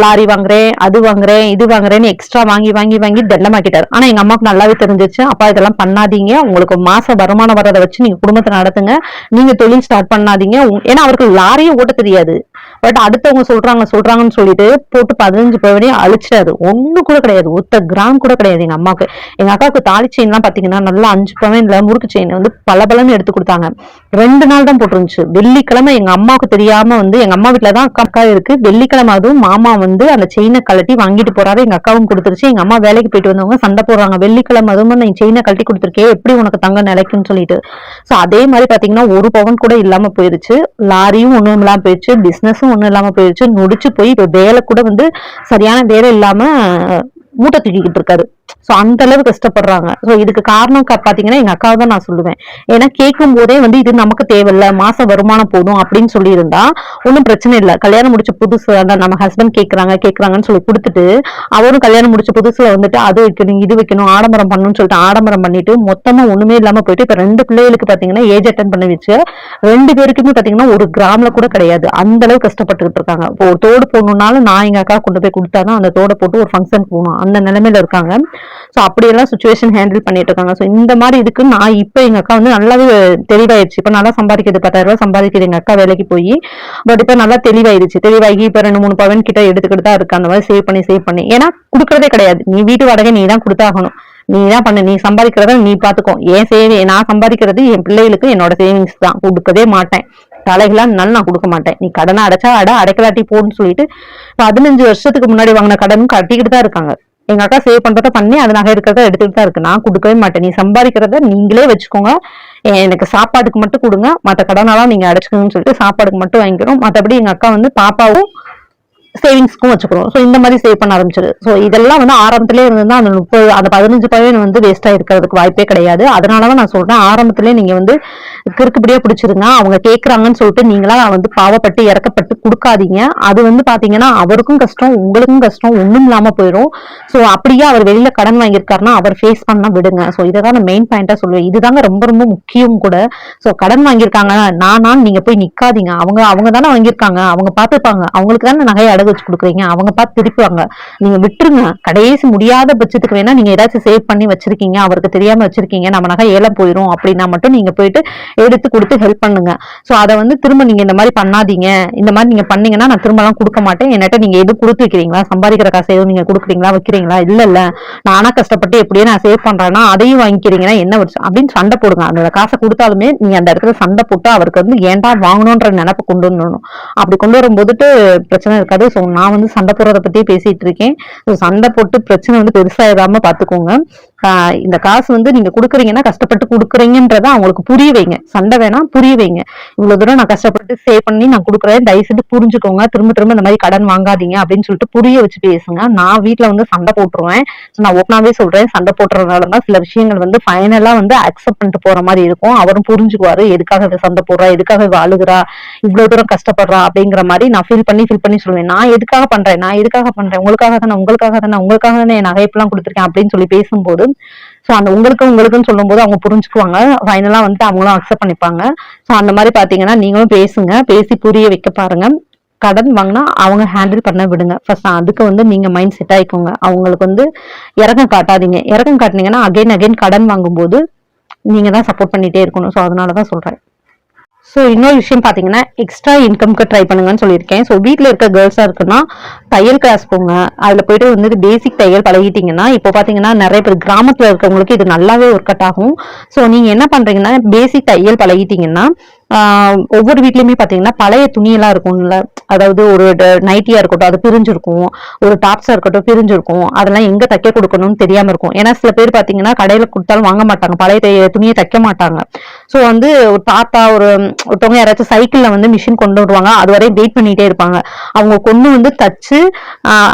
லாரி வாங்குறேன் அது வாங்குறேன் இது வாங்குறேன்னு எக்ஸ்ட்ரா வாங்கி வாங்கி வாங்கி தண்டமாக்கிட்டாரு ஆனா எங்க அம்மாவுக்கு நல்லாவே தெரிஞ்சிச்சு. அப்பா இதெல்லாம் பண்ணாதீங்க. உங்களுக்கு மாச வருமானம் வரதை வச்சு நீங்க குடும்பத்தை நடத்துங்க. நீங்க தொழில் ஸ்டார்ட் பண்ணாதீங்க. ஏன்னா அவருக்கு லாரியே ஓட்ட தெரியாது. பட் அடுத்தவங்க சொல்றாங்க சொல்றாங்கன்னு சொல்லிட்டு போட்டு பதினஞ்சு பவனையும் அழிச்சிட்டாரு ஒண்ணு கூட கிடையாது. ஒத்த கிராம் கூட கிடையாது எங்க அம்மாவுக்கு. எங்க அக்காவுக்கு தாலி செயின் எல்லாம் பாத்தீங்கன்னா நல்லா அஞ்சு பவன்ல முறுக்கு செயின் வந்து பல எடுத்து கொடுத்தாங்க. ரெண்டு நாள் தான் போட்டுருந்துச்சு. வெள்ளிக்கிழமை எங்க அம்மாவுக்கு தெரியாம வந்து எங்க அம்மா வீட்டுல தான் அக்கா அக்கா இருக்கு. வெள்ளிக்கிழமை அதுவும் மாமா வந்து அந்த செயினை கழட்டி வாங்கிட்டு போறாரு. எங்க அக்காவும் கொடுத்துருச்சு. எங்க அம்மா வேலைக்கு போயிட்டு வந்தவங்க சண்டை போடுறாங்க. வெள்ளிக்கிழமை அதுவும் நீ செயினை கழட்டி கொடுத்துருக்கே எப்படி உனக்கு தங்க நிலைக்குன்னு சொல்லிட்டு. சோ அதே மாதிரி பாத்தீங்கன்னா ஒரு பவன் கூட இல்லாம போயிருச்சு. லாரியும் ஒண்ணும் இல்லாம போயிருச்சு. பிசினஸும் ஒண்ணும் இல்லாம போயிருச்சு. நொடிச்சு போய் இப்போ வேலை கூட வந்து சரியான வேலை இல்லாம மூட்டை தூக்கிக்கிட்டு இருக்காரு. சோ அந்த அளவு கஷ்டப்படுறாங்க. சோ இதுக்கு காரணம் பார்த்தீங்கன்னா பாத்தீங்கன்னா எங்க அக்காவை தான் நான் சொல்லுவேன். ஏன்னா கேட்கும் போதே வந்து இது நமக்கு தேவையில்ல மாச வருமானம் போதும் அப்படின்னு சொல்லியிருந்தா ஒன்றும் பிரச்சனை இல்லை. கல்யாணம் முடிச்ச புதுசு அதான் நம்ம ஹஸ்பண்ட் கேட்கறாங்க கேட்கறாங்கன்னு சொல்லி கொடுத்துட்டு அவரும் கல்யாணம் முடிச்ச புதுசுல வந்துட்டு அது வைக்கணும் இது வைக்கணும் ஆடம்பரம் பண்ணணும்னு சொல்லிட்டு ஆடம்பரம் பண்ணிட்டு மொத்தமா ஒண்ணுமே இல்லாம போயிட்டு இப்ப ரெண்டு பிள்ளைகளுக்கு பாத்தீங்கன்னா ஏஜ் அட்டன் பண்ண வச்சு ரெண்டு பேருக்குமே பாத்தீங்கன்னா ஒரு கிராம்ல கூட கிடையாது. அந்த அளவு கஷ்டப்பட்டுக்கிட்டு இருக்காங்க. இப்போ ஒரு தோடு போடணும்னாலும் நான் எங்க அக்கா கொண்டு போய் கொடுத்தாதான் அந்த தோடை போட்டு ஒரு ஃபங்க்ஷன் போகணும். அந்த நிலைமையில இருக்காங்க. ஸோ அப்படியெல்லாம் சுச்சுவேஷன் ஹேண்டில் பண்ணிட்டு இருக்காங்க. ஸோ இந்த மாதிரி இதுக்கு நான் இப்போ எங்க அக்கா வந்து நல்லாவே தெளிவாயிருச்சு இப்போ நல்லா சம்பாதிக்கிறது பத்தாயிரம் ரூபாய் சம்பாதிக்கிறது எங்க அக்கா வேலைக்கு போய் பட் இப்போ நல்லா தெளிவாயிருச்சு தெளிவாகி இப்போ ரெண்டு மூணு பவன் கிட்ட எடுத்துக்கிட்டு தான் இருக்கு. அந்த மாதிரி சேவ் பண்ணி சேவ் பண்ணி. ஏன்னா கொடுக்கறதே கிடையாது. நீ வீட்டு வாடகை நீ தான் கொடுத்தாகணும். நீ தான் பண்ணு நீ சம்பாதிக்கிறத நீ பாத்துக்கோ ஏன் சேவி நான் சம்பாதிக்கிறது என் பிள்ளைகளுக்கு என்னோட சேவிங்ஸ் தான். கொடுக்கவே மாட்டேன். தலைகளா இருந்தாலும் நான் கொடுக்க மாட்டேன். நீ கடனை அடைச்சா அட அடைக்கலாட்டி போன்னு சொல்லிட்டு பதினஞ்சு வருஷத்துக்கு முன்னாடி வாங்கின கடனும் கட்டிக்கிட்டு தான் இருக்காங்க. எங்க அக்கா சேவ் பண்றத பண்ணி அது நகை இருக்கிறத எடுத்துட்டு தான் இருக்கு. நான் கொடுக்கவே மாட்டேன். நீ சம்பாதிக்கிறத நீங்களே வச்சுக்கோங்க. எனக்கு சாப்பாட்டுக்கு மட்டும் கொடுங்க. மற்ற கடனெல்லாம் நீங்க அடைச்சிக்கணும்னு சொல்லிட்டு சாப்பாடுக்கு மட்டும் வாங்கிக்கிறோம். மற்றபடி எங்க அக்கா வந்து பாப்பாவும் சேவிங்ஸ்க்கும் வச்சுக்கிறோம் ஸோ இந்த மாதிரி சேவ் பண்ண ஆரம்பிச்சிரு. ஸோ இதெல்லாம் வந்து ஆரம்பத்திலே இருந்ததுன்னா அந்த முப்பது அந்த பதினஞ்சு பவன் வந்து வேஸ்ட்டாக இருக்கிறதுக்கு வாய்ப்பே கிடையாது. அதனால தான் நான் சொல்கிறேன் ஆரம்பத்திலே நீங்கள் வந்து கிறுக்குப்படியாக பிடிச்சிருங்க. அவங்க கேட்குறாங்கன்னு சொல்லிட்டு நீங்களாக வந்து பாவப்பட்டு இறக்கப்பட்டு கொடுக்காதீங்க. அது வந்து பார்த்தீங்கன்னா அவருக்கும் கஷ்டம் உங்களுக்கும் கஷ்டம் ஒன்றும் இல்லாமல் போயிடும் ஸோ அப்படியே அவர் வெளியில் கடன் வாங்கியிருக்காருன்னா அவர் ஃபேஸ் பண்ணால் விடுங்க. ஸோ இதை தான் நான் மெயின் பாயிண்ட்டாக சொல்லுவேன். இதுதாங்க ரொம்ப ரொம்ப முக்கியம் கூட. ஸோ கடன் வாங்கியிருக்காங்க நானான்னு நீங்கள் போய் நிற்காதீங்க அவங்க அவங்க தானே வாங்கியிருக்காங்க. அவங்க பார்த்துப்பாங்க. அவங்களுக்கு தானே நகையை அடகு வச்சு கொடுக்குறீங்க அவங்க பார்த்து திருப்பிவாங்க. நீங்க விட்டுருங்க. கடைசி முடியாத பட்சத்துக்கு வேணா நீங்க ஏதாச்சும் சேவ் பண்ணி வச்சிருக்கீங்க அவருக்கு தெரியாம வச்சிருக்கீங்க நம்ம நகை ஏலம் போயிடும் அப்படின்னா மட்டும் நீங்க போயிட்டு எடுத்து கொடுத்து ஹெல்ப் பண்ணுங்க. ஸோ அதை வந்து திரும்ப நீங்க இந்த மாதிரி பண்ணாதீங்க. இந்த மாதிரி நீங்க பண்ணீங்கன்னா நான் திரும்பலாம் கொடுக்க மாட்டேன். என்கிட்ட நீங்க எதுவும் கொடுத்து வைக்கிறீங்களா? சம்பாதிக்கிற காசு எதுவும் நீங்க கொடுக்குறீங்களா? வைக்கிறீங்களா? இல்ல இல்ல. நானா கஷ்டப்பட்டு எப்படியே நான் சேவ் பண்றேன்னா அதையும் வாங்கிக்கிறீங்கன்னா என்ன வச்சு அப்படின்னு சண்டை போடுங்க. அந்த காசை கொடுத்தாலுமே நீங்க அந்த இடத்துல சண்டை போட்டு அவருக்கு வந்து ஏன்டா வாங்கணும்ன்ற நினைப்பு கொண்டு வரணும். அப்படி கொண்டு வரும்போதுட்டு பிரச்சனை இருக்காது. ஸோ நான் வந்து சண்டை போடுறத பற்றியே பேசிட்டு இருக்கேன். ஸோ சண்டை போட்டு பிரச்சனை வந்து பெருசாக பாத்துக்கோங்க. பார்த்துக்கோங்க இந்த காசு வந்து நீங்க கொடுக்குறீங்கன்னா கஷ்டப்பட்டு கொடுக்குறீங்கன்றத அவங்களுக்கு புரிய வைங்க. சண்டை வேணா புரிய வைங்க. இவ்வளவு தூரம் நான் கஷ்டப்பட்டு சேவ் பண்ணி நான் கொடுக்குறேன். தயவு செஞ்சு புரிஞ்சுக்கோங்க. திரும்ப திரும்ப இந்த மாதிரி கடன் வாங்காதீங்க அப்படின்னு சொல்லிட்டு புரிய வச்சு பேசுங்க. நான் வீட்டுல வந்து சண்டை போட்டுருவேன். நான் ஓப்பனாவே சொல்றேன். சண்டை போட்டுறதுனால தான் சில விஷயங்கள் வந்து ஃபைனலா வந்து அக்செப்ட் பண்ணிட்டு போற மாதிரி இருக்கும். அவரும் புரிஞ்சுக்குவாரு. எதுக்காக சண்டை போடுறா? எதுக்காக வாழுகிறா அழுகுறா? இவ்வளவு தூரம் கஷ்டப்படுறா? அப்படிங்கிற மாதிரி நான் ஃபீல் பண்ணி ஃபீல் பண்ணி சொல்லுவேன். நான் எதுக்காக பண்றேன்? நான் எதுக்காக பண்றேன்? உங்களுக்காக தானே? உங்களுக்காக தானே? உங்களுக்காக தானே என் நகைப்பெல்லாம் கொடுத்துருக்கேன் அப்படின்னு சொல்லி பேசும்போது ஸோ அந்த உங்களுக்கு உங்களுக்குன்னு சொல்லும்போது அவங்க புரிஞ்சுக்குவாங்க. ஃபைனலா வந்து அவங்களும் அக்செப்ட் பண்ணிப்பாங்க. ஸோ அந்த மாதிரி பாத்தீங்கன்னா நீங்களும் பேசுங்க. பேசி புரிய வைக்க பாருங்க. கடன் வாங்கினா அவங்க ஹேண்டில் பண்ண விடுங்க. ஃபர்ஸ்ட் அதுக்கு வந்து நீங்க மைண்ட் செட் ஆயிக்கோங்க. அவங்களுக்கு வந்து இறக்கம் காட்டாதீங்க. இறக்கம் காட்டினீங்கன்னா அகைன் அகைன் கடன் வாங்கும்போது நீங்க தான் சப்போர்ட் பண்ணிட்டே இருக்கணும். ஸோ அதனால தான் சொல்றேன். ஸோ இன்னொரு விஷயம் பார்த்தீங்கன்னா எக்ஸ்ட்ரா இன்கம்க்கு ட்ரை பண்ணுங்கன்னு சொல்லியிருக்கேன். ஸோ வீட்டில் இருக்க கேர்ள்ஸாக இருக்குன்னா தையல் கிளாஸ் போங்க. அதில் போயிட்டு வந்து பேசிக் தையல் பழகிட்டீங்கன்னா இப்போ பார்த்தீங்கன்னா நிறைய பேர் கிராமத்தில் இருக்கவங்களுக்கு இது நல்லாவே ஒர்க் அவுட் ஆகும். ஸோ நீங்கள் என்ன பண்ணுறீங்கன்னா பேசிக் தையல் பழகிட்டீங்கன்னா ஒவ்வொரு வீட்லேயுமே பார்த்தீங்கன்னா பழைய துணியெல்லாம் இருக்கும்ல. அதாவது ஒரு நைட்டியா இருக்கட்டும் அது பிரிஞ்சிருக்கும். ஒரு டாப்ஸா இருக்கட்டும் பிரிஞ்சிருக்கும். அதெல்லாம் எங்க தைக்க கொடுக்கணும்னு தெரியாம இருக்கும். ஏன்னா சில பேர் பாத்தீங்கன்னா கடையில கொடுத்தாலும் வாங்க மாட்டாங்க. பழைய துணியை தைக்க மாட்டாங்க. சோ வந்து ஒரு தாத்தா ஒரு ஒருத்தவங்க யாராச்சும் சைக்கிள்ல வந்து மிஷின் கொண்டு வருவாங்க. அது வரையும் வெயிட் பண்ணிட்டே இருப்பாங்க. அவங்க கொண்டு வந்து தச்சு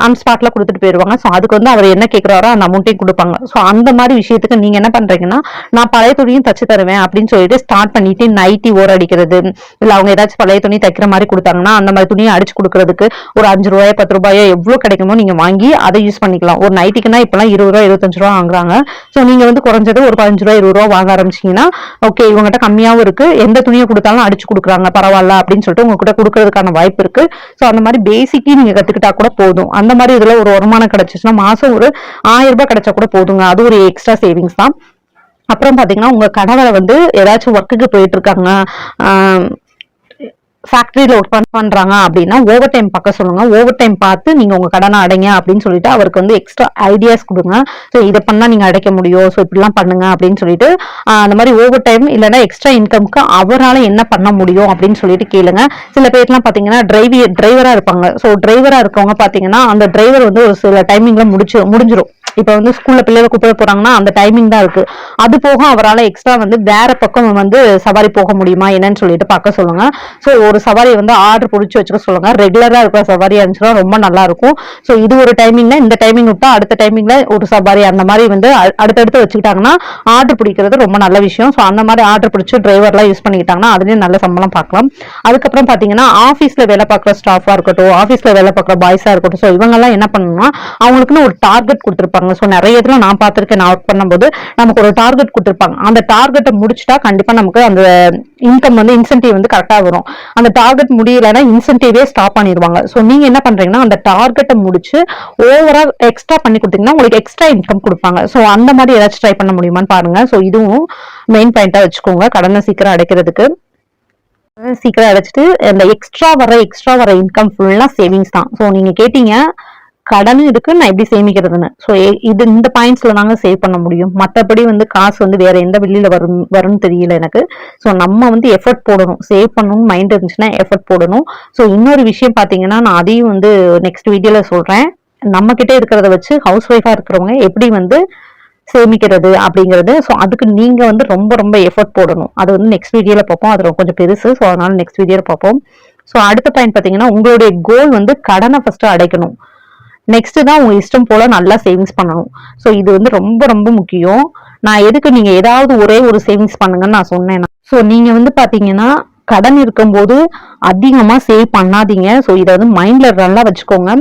ஆன் ஸ்பாட்ல கொடுத்துட்டு போயிருவாங்க. ஸோ அதுக்கு வந்து அவர் என்ன கேட்குறாரோ அந்த அமௌண்ட்டையும் கொடுப்பாங்க. ஸோ அந்த மாதிரி விஷயத்துக்கு நீங்க என்ன பண்றீங்கன்னா நான் பழைய துணியும் தச்சு தருவேன் அப்படின்னு சொல்லிட்டு ஸ்டார்ட் பண்ணிட்டு நைட்டி ஓரடி தைக்கிறது இல்ல அவங்க ஏதாச்சும் பழைய துணி தைக்கிற மாதிரி கொடுத்தாங்கன்னா அந்த மாதிரி துணியை அடிச்சு கொடுக்கறதுக்கு ஒரு அஞ்சு ரூபாயோ பத்து ரூபாயோ எவ்வளவு கிடைக்குமோ நீங்க வாங்கி அதை யூஸ் பண்ணிக்கலாம். ஒரு நைட்டுக்குன்னா இப்பெல்லாம் இருபது ரூபா இருபத்தஞ்சு ரூபா வாங்குறாங்க. சோ நீங்க வந்து குறைஞ்சது ஒரு பதினஞ்சு ரூபா இருபது ரூபா வாங்க ஆரம்பிச்சீங்கன்னா ஓகே இவங்ககிட்ட கம்மியாவும் இருக்கு. எந்த துணியை கொடுத்தாலும் அடிச்சு கொடுக்குறாங்க. பரவாயில்ல அப்படின்னு சொல்லிட்டு உங்ககிட்ட கொடுக்கறதுக்கான வாய்ப்பு இருக்கு. சோ அந்த மாதிரி பேசிக்கி நீங்க கத்துக்கிட்டா கூட போதும். அந்த மாதிரி இதுல ஒரு வருமானம் கிடைச்சிச்சுன்னா மாசம் ஒரு ஆயிரம் ரூபாய் கிடைச்சா கூட போதுங்க. அது ஒரு எக்ஸ்ட்ரா சேவிங்ஸ் தான். அப்புறம் பார்த்தீங்கன்னா உங்கள் கணவரை வந்து ஏதாச்சும் ஒர்க்குக்கு போயிட்டு இருக்காங்க ஃபேக்டரியில ஒர்க் பண்ணுறாங்க அப்படின்னா ஓவர் டைம் பார்க்க சொல்லுங்கள் ஓவர் டைம் பார்த்து நீங்கள் உங்கள் கடனை அடைங்க அப்படின்னு சொல்லிட்டு அவருக்கு வந்து எக்ஸ்ட்ரா ஐடியாஸ் கொடுங்க. ஸோ இதை பண்ணால் நீங்கள் அடைக்க முடியும். ஸோ இப்படிலாம் பண்ணுங்க அப்படின்னு சொல்லிட்டு அந்த மாதிரி ஓவர் டைம் இல்லைன்னா எக்ஸ்ட்ரா இன்கம்க்கு அவரால் என்ன பண்ண முடியும் அப்படின்னு சொல்லிட்டு கேளுங்க. சில பேர்லாம் பார்த்தீங்கன்னா டிரைவி டிரைவராக இருப்பாங்க. ஸோ டிரைவராக இருக்கவங்க பார்த்தீங்கன்னா அந்த டிரைவர் வந்து ஒரு சில டைமிங்கில் முடிச்சு முடிஞ்சிடும் இப்போ வந்து ஸ்கூல்ல பிள்ளைகளை கூப்பிட போறாங்கன்னா அந்த டைமிங் தான் இருக்கு. அது போக அவரால் எக்ஸ்ட்ரா வந்து வேற பக்கம் வந்து சவாரி போக முடியுமா என்னன்னு சொல்லிட்டு பார்க்க சொல்லுங்க. ஸோ ஒரு சவாரியை வந்து ஆர்டர் பிடிச்சி வச்சுக்க சொல்லுங்க. ரெகுலரா இருக்கிற சவாரியா இருந்துச்சுன்னா ரொம்ப நல்லா இருக்கும். ஸோ இது ஒரு டைமிங்ல இந்த டைமிங் விட்டா அடுத்த டைமிங்ல ஒரு சவாரி அந்த மாதிரி வந்து அடுத்தடுத்து வச்சுக்கிட்டாங்கன்னா ஆர்டர் பிடிக்கிறது ரொம்ப நல்ல விஷயம். ஸோ அந்த மாதிரி ஆர்டர் பிடிச்சி டிரைவர்லாம் யூஸ் பண்ணிக்கிட்டாங்கன்னா அதுலேயும் நல்ல சம்பளம் பார்க்கலாம். அதுக்கப்புறம் பார்த்தீங்கன்னா ஆஃபீஸ்ல வேலை பார்க்குற ஸ்டாஃபாக இருக்கட்டும் ஆஃபீஸ்ல வேலை பார்க்குற பாய்ஸாக இருக்கட்டும். ஸோ இவங்கெல்லாம் என்ன பண்ணணும்னா அவங்களுக்குன்னு ஒரு டார்கெட் கொடுத்துருப்பாங்க. ஸோ நிறைய இதுல நான் பார்த்திருக்கேன். நான் ஒர்க் பண்ணும்போது நமக்கு ஒரு டார்கெட் கொடுத்துருப்பாங்க. அந்த டார்கெட்டை முடிச்சுட்டா கண்டிப்பா நமக்கு அந்த இன்கம் வந்து இன்சென்டிவ் வந்து கரெக்டா வரும். அந்த டார்கெட் முடியலைன்னா இன்சென்டிவே ஸ்டாப் பண்ணிடுவாங்க. ஸோ நீங்க என்ன பண்றீங்கன்னா அந்த டார்கெட்டை முடிச்சு ஓவரால் எக்ஸ்ட்ரா பண்ணி கொடுத்தீங்கன்னா உங்களுக்கு எக்ஸ்ட்ரா இன்கம் கொடுப்பாங்க. ஸோ அந்த மாதிரி ஏதாச்சும் ட்ரை பண்ண முடியுமான்னு பாருங்க. ஸோ இதுவும் மெயின் பாயிண்ட்டாக வச்சுக்கோங்க. கடனை சீக்கிரம் அடைக்கிறதுக்கு. சீக்கிரம் அடைச்சிட்டு அந்த எக்ஸ்ட்ரா வர எக்ஸ்ட்ரா வர இன்கம் ஃபுல்லா சேவிங்ஸ் தான். ஸோ நீங்க கேட்டீங்க கடனும் இருக்கு நான் எப்படி சேமிக்கிறதுன்னு. ஸோ இது இந்த பாயிண்ட்ஸ்ல தாங்க சேவ் பண்ண முடியும். மற்றபடி வந்து காசு வந்து வேற எந்த வெளியில வரும் வரும்னு தெரியல எனக்கு. ஸோ நம்ம வந்து எஃபர்ட் போடணும். சேவ் பண்ணணும்னு மைண்ட் இருந்துச்சுன்னா எஃபர்ட் போடணும். ஸோ இன்னொரு விஷயம் பார்த்தீங்கன்னா நான் அதையும் வந்து நெக்ஸ்ட் வீடியோல சொல்றேன். நம்ம கிட்டே இருக்கிறத வச்சு ஹவுஸ் ஒய்ஃபா இருக்கிறவங்க எப்படி வந்து சேமிக்கிறது அப்படிங்கிறது. ஸோ அதுக்கு நீங்க வந்து ரொம்ப ரொம்ப எஃபர்ட் போடணும். அது வந்து நெக்ஸ்ட் வீடியோல பார்ப்போம். அது கொஞ்சம் பெருசு. ஸோ அதனால நெக்ஸ்ட் வீடியோல பார்ப்போம். ஸோ அடுத்த பாயிண்ட் பார்த்தீங்கன்னா உங்களுடைய கோல் வந்து கடனை ஃபர்ஸ்ட் அடைக்கணும். நெக்ஸ்ட் தான் உங்க இஷ்டம் போல நல்லா சேவிங்ஸ் பண்ணணும். ஸோ இது வந்து ரொம்ப ரொம்ப முக்கியம். நான் எதுக்கு நீங்க ஏதாவது ஒரே ஒரு சேவிங்ஸ் பண்ணுங்கன்னு நான் சொன்னேன். ஸோ நீங்க வந்து பாத்தீங்கன்னா கடன் இருக்கும்போது அதிகமாக சேவ் பண்ணாதீங்க. ஸோ இதை வந்து மைண்டில் நல்லா வச்சுக்கோங்க.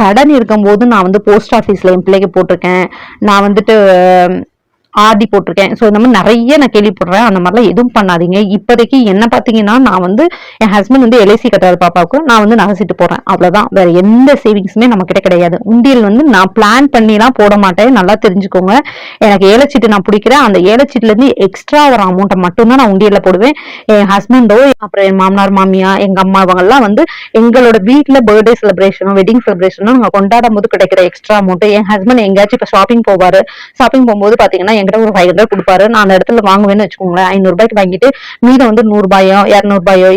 கடன் இருக்கும்போது நான் வந்து போஸ்ட் ஆஃபீஸில் என் பிள்ளைக்கு போட்டிருக்கேன். நான் வந்துட்டு ஆர்டி போட்டிருக்கேன். ஸோ இந்த மாதிரி நிறைய நான் கேள்விப்படுறேன். அந்த மாதிரிலாம் எதுவும் பண்ணாதீங்க. இப்போதைக்கு என்ன பார்த்தீங்கன்னா நான் வந்து என் ஹஸ்பண்ட் வந்து எல்ஐசி கட்டுறாரு பாப்பாவுக்கு. நான் வந்து நகைச்சிட்டு போறேன் அவ்வளோதான் வேற எந்த சேவிங்ஸுமே நம்ம கிட்ட கிடையாது. உண்டியல் வந்து நான் பிளான் பண்ணிலாம் போட மாட்டேன். நல்லா தெரிஞ்சுக்கோங்க. எனக்கு ஏலச்சீட்டு நான் பிடிக்கிறேன். அந்த ஏலச்சீட்டுலேருந்து எக்ஸ்ட்ரா வர அமௌண்ட்டை மட்டும்தான் நான் உண்டியலில் போடுவேன். என் ஹஸ்பண்டோ அப்புறம் என் மாமனார் மாமியா எங்க அம்மா இவங்கெல்லாம் வந்து எங்களோட வீட்டில் பர்த்டே செலிப்ரேஷனும் வெட்டிங் செலிப்ரேஷனும் நாங்கள் கொண்டாடும் போது கிடைக்கிற எக்ஸ்ட்ரா அமௌண்ட் என் ஹஸ்பண்ட் எங்கேயாச்சும் இப்போ ஷாப்பிங் போவார். ஷாப்பிங் போகும்போது பார்த்தீங்கன்னா என்கிட்ட ஒரு ஃபைவ் ஹண்ட்ரட் கொடுப்பாரு. நான் அந்த இடத்துல வாங்குவேன்னு வச்சுக்கோங்களேன். ஐநூறு ரூபாய்க்கு வாங்கிட்டு மீதம் வந்து நூறு ரூபாயோ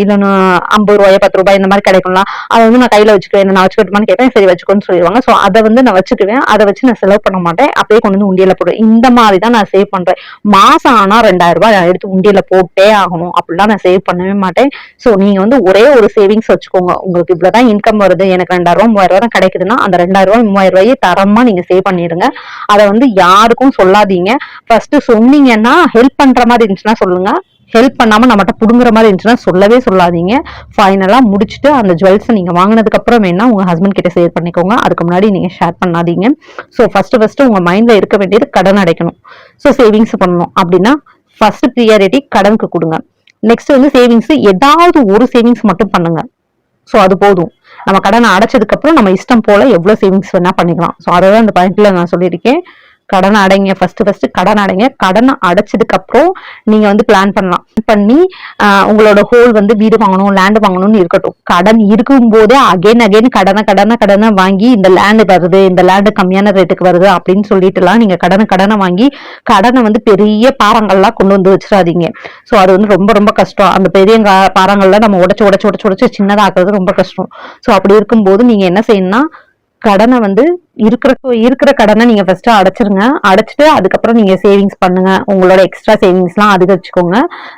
இல்லைன்னு ஐம்பது ரூபாயோ பத்து ரூபாய் இந்த மாதிரி கிடைக்கும்லாம். அதை வந்து நான் கையில வச்சுக்குவேன். நான் வச்சுக்கட்டுமான்னு கேட்பேன். சரி வச்சுக்கோன்னு சொல்லிடுவாங்க. ஸோ அதை வந்து நான் வச்சுக்குவேன். அதை வச்சு நான் செலவு பண்ண மாட்டேன். அப்படியே கொண்டு வந்து உண்டியல போடுவேன். இந்த மாதிரி தான் நான் சேவ் பண்றேன். மாசம் ஆனா ரெண்டாயிரம் ரூபாய் நான் எடுத்து உண்டியல போட்டே ஆகணும். அப்படிலாம் நான் சேவ் பண்ணவே மாட்டேன். ஸோ நீங்க வந்து ஒரே ஒரு சேவிங்ஸ் வச்சுக்கோங்க. உங்களுக்கு இவ்வளவுதான் இன்கம் வருது. எனக்கு ரெண்டாயிரம் ரூபாய் மூவாயிரம் ரூபாய் தான் கிடைக்குதுன்னா அந்த ரெண்டாயிரம் ரூபாய் மூவாயிரம் ரூபாயை தரமா நீங்க சேவ் பண்ணிடுங்க. அதை வந்து யாருக்கும் சொல்லாதீங்க. ஃபர்ஸ்ட் சொன்னீங்கன்னா ஹெல்ப் பண்ற மாதிரி இருந்துச்சுன்னா சொல்லுங்க. ஹெல்ப் பண்ணாம நம்மகிட்ட புடுங்குற மாதிரி இருந்துச்சுன்னா சொல்லவே சொல்லாதீங்க. ஃபைனலா முடிச்சுட்டு அந்த ஜுவல்ஸை நீங்க வாங்கினதுக்கு அப்புறம் வேணா உங்க ஹஸ்பண்ட் கிட்ட ஷேர் பண்ணிக்கோங்க. அதுக்கு முன்னாடி நீங்க ஷேர் பண்ணாதீங்க. ஸோ ஃபர்ஸ்ட் ஃபர்ஸ்ட் உங்க மைண்ட்ல இருக்க வேண்டியது கடன் அடைக்கணும். ஸோ சேவிங்ஸ் பண்ணணும். அப்படின்னா ஃபர்ஸ்ட் ப்ரியாரிட்டி கடனுக்கு கொடுங்க. நெக்ஸ்ட் வந்து சேவிங்ஸ் ஏதாவது ஒரு சேவிங்ஸ் மட்டும் பண்ணுங்க. ஸோ அது போதும். நம்ம கடனை அடைச்சதுக்கு அப்புறம் நம்ம இஷ்டம் போல எவ்வளவு சேவிங்ஸ் வேணா பண்ணிக்கலாம். ஸோ அதை தான் அந்த பாயிண்ட்ல நான் சொல்லியிருக்கேன். கடன் அடைங்க. ஃபர்ஸ்ட் ஃபர்ஸ்ட் கடன் அடைங்க. கடனை அடைச்சதுக்கு அப்புறம் நீங்க வந்து பிளான் பண்ணலாம். பண்ணி உங்களோட ஹோல் வந்து வீடு வாங்கணும் லேண்ட் வாங்கணும்னு இருக்கட்டும். கடன் இருக்கும் போதே அகைன் அகைன் கடனை கடனை கடனை வாங்கி இந்த லேண்டு வருது இந்த லேண்டு கம்மியான ரேட்டுக்கு வருது அப்படின்னு சொல்லிட்டுலாம் நீங்க கடனை கடனை வாங்கி கடனை வந்து பெரிய பாறங்கள்லாம் கொண்டு வந்து வச்சிடாதீங்க. ஸோ அது வந்து ரொம்ப ரொம்ப கஷ்டம். அந்த பெரிய கா- நம்ம உடச்சு உடச்சு உடச்சு உடச்சு சின்னதாக்குறது ரொம்ப கஷ்டம். ஸோ அப்படி இருக்கும்போது நீங்க என்ன செய்யணும்னா கடனை வந்து இருக்கிற இருக்கிற கடனை நீங்க ஃபர்ஸ்ட் அடைச்சிருங்க. அடைச்சிட்டு அதுக்கப்புறம் நீங்க சேவிங்ஸ் பண்ணுங்க. உங்களோட எக்ஸ்ட்ரா சேவிங்ஸ்லாம் அதிகரிச்சுக்கோங்க.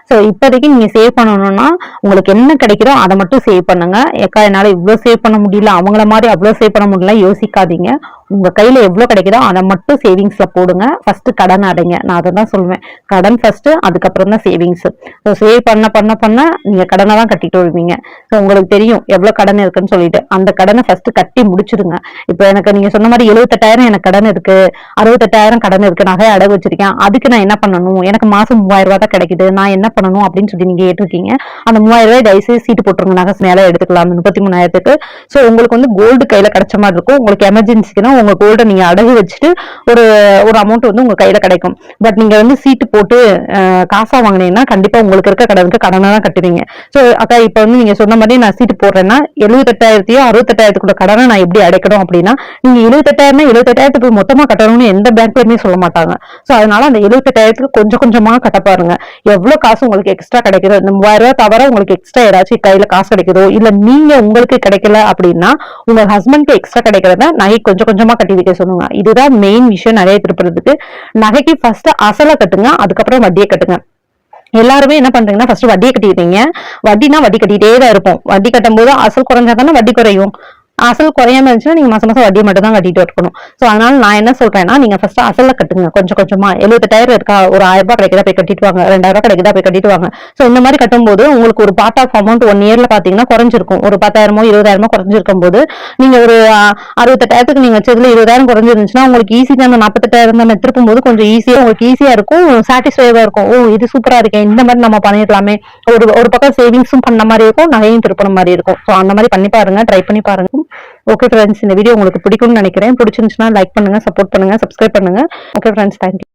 ஸோ இப்போதைக்கு நீங்க சேவ் பண்ணணும்னா உங்களுக்கு என்ன கிடைக்கிறோ அதை மட்டும் சேவ் பண்ணுங்க. ஏக்கா என்னால் இவ்வளோ சேவ் பண்ண முடியல. அவங்கள மாதிரி அவ்வளோ சேவ் பண்ண முடியல யோசிக்காதீங்க. உங்க கையில எவ்வளவு கிடைக்குதோ அதை மட்டும் சேவிங்ஸ்ல போடுங்க. ஃபர்ஸ்ட் கடன் அடைங்க. நான் அதை தான் சொல்லுவேன். கடன் ஃபர்ஸ்ட் அதுக்கப்புறம் தான் சேவிங்ஸ் ஸோ சேவ் பண்ண பண்ண பண்ண நீங்க கடனை தான் கட்டிட்டு வருவீங்க. ஸோ உங்களுக்கு தெரியும் எவ்வளவு கடன் இருக்குன்னு சொல்லிட்டு. அந்த கடனை ஃபர்ஸ்ட் கட்டி முடிச்சிடுங்க. இப்போ எனக்கு நீங்க சொன்ன மாதிரி எழுபத்தெட்டாயிரம் எனக்கு கடன் இருக்கு. அறுபத்தெட்டாயிரம் கடன் இருக்கு. நகை அடகு வச்சிருக்கேன். அதுக்கு நான் என்ன பண்ணணும்? எனக்கு மாசம் மூவாயிரம் ரூபாய் தான் கிடைக்குது. நான் என்ன பண்ணணும் அப்படின்னு சொல்லி நீங்க கேட்டிருக்கீங்க. அந்த மூவாயிரம் ரூபாய் தயவுசெய்து சீட்டு போட்டுருங்க. நகை மேலே எடுத்துக்கலாம். அந்த முப்பத்தி மூணாயிரத்துக்கு. ஸோ உங்களுக்கு வந்து கோல்டு கையில கிடைச்ச மாதிரி இருக்கும். உங்களுக்கு எமர்ஜென்சிக்குன்னா உங்க கோல்டை நீங்க அடகு வச்சுட்டு ஒரு ஒரு அமௌண்ட் வந்து உங்க கையில கிடைக்கும். பட் நீங்க வந்து சீட்டு போட்டு காசா வாங்கினீங்கன்னா கண்டிப்பா உங்களுக்கு இருக்க கடனுக்கு கடனை தான் கட்டுவீங்க. ஸோ அக்கா இப்போ வந்து நீங்க சொன்ன மாதிரி நான் சீட்டு போடுறேன்னா எழுபத்தெட்டாயிரத்தையோ அறுபத்தெட்டாயிரத்துக்குள்ள கடனை நான் எப்படி அடைக்கணும் அப்படின்னா நீங்க எழுபத்தெட்டாயிரம் எழுபத்தெட்டாயிரத்துக்கு மொத்தமா கட்டணும்னு எந்த பேங்க்லயுமே சொல்ல மாட்டாங்க. ஸோ அதனால அந்த எழுபத்தெட்டாயிரத்துக்கு கொஞ்சம் கொஞ்சமா கட்ட பாருங்க. எவ்வளவு காசு உங்களுக்கு எக்ஸ்ட்ரா கிடைக்குதோ இந்த மூவாயிரம் ரூபாய் தவிர உங்களுக்கு எக்ஸ்ட்ரா ஏதாச்சும் கையில காசு கிடைக்குதோ இல்ல நீங்க உங்களுக்கு கிடைக்கல அப்படின்னா உங்க ஹஸ்பண்ட்க்கு எக்ஸ்ட்ரா கிடைக்கிறத நகை கொஞ்சம் கொஞ்சமா கட்டி வைக்க சொல்லுங்க. இதுதான் மெயின் விஷயம் நிறைய திருப்புறதுக்கு. நகைக்கு ஃபர்ஸ்ட் அசலை கட்டுங்க அதுக்கப்புறம் வட்டியை கட்டுங்க. எல்லாருமே என்ன பண்றீங்கன்னா ஃபர்ஸ்ட் வட்டியை கட்டிடுறீங்க. வட்டினா வட்டி கட்டிட்டே தான் இருப்போம். வட்டி கட்டும் போது அசல் குறைஞ்சா தானே வட்டி குறையும். அசல் குறையாம இருந்துச்சுன்னா நீங்க மாசம் மாசம் வட்டியை மட்டும் தான் கட்டிட்டு இருக்கணும். சோ அதனால நான் என்ன சொல்றேன்னா நீங்க ஃபர்ஸ்ட் அசல்ல கட்டுங்க. கொஞ்சம் கொஞ்சமா. எழுபத்தெட்டாயிரம் இருக்கா? ஒரு ஆயிரம் ரூபாய் கிடைக்குதா? போய் கட்டிட்டு வாங்க. ரெண்டாயிரம் ரூபாய் கிடைக்குதா? போய் கட்டிட்டு வாங்க. சோ இந்த மாதிரி கட்டும்போது உங்களுக்கு ஒரு பார்ட் ஆஃப் அமௌண்ட் ஒன் இயர்ல பாத்தீங்கன்னா குறைஞ்சிருக்கும். ஒரு பத்தாயிரமோ இருபதாயிரமோ குறைஞ்சிருக்கும் போது நீங்க ஒரு அறுபத்தெட்டாயிரத்துக்கு நீங்க வச்சதுல இருபதாயிரம் குறைஞ்சிருந்துச்சுன்னா உங்களுக்கு ஈஸி தான் நாற்பத்தெட்டாயிரம் நம்ம திருப்பும் போது கொஞ்சம் ஈஸியா உங்களுக்கு ஈஸியா இருக்கும். சாட்டிஸ்ஃபைவா இருக்கும். ஓ இது சூப்பரா இருக்கேன் இந்த மாதிரி நம்ம பண்ணிடலாமே. ஒரு ஒரு பக்கம் சேவிங்ஸும் பண்ண மாதிரி இருக்கும். நகையும் திருப்பின மாதிரி இருக்கும். ஸோ அந்த மாதிரி பண்ணி பாருங்க. ட்ரை பண்ணி பாருங்க. ஓகே ஃப்ரெண்ட்ஸ் இந்த வீடியோ உங்களுக்கு பிடிக்கும்னு நினைக்கிறேன். பிடிச்சிருந்துச்சுன்னா லைக் பண்ணுங்க சப்போர்ட் பண்ணுங்க சப்ஸ்கிரைப் பண்ணுங்க. Okay friends thank you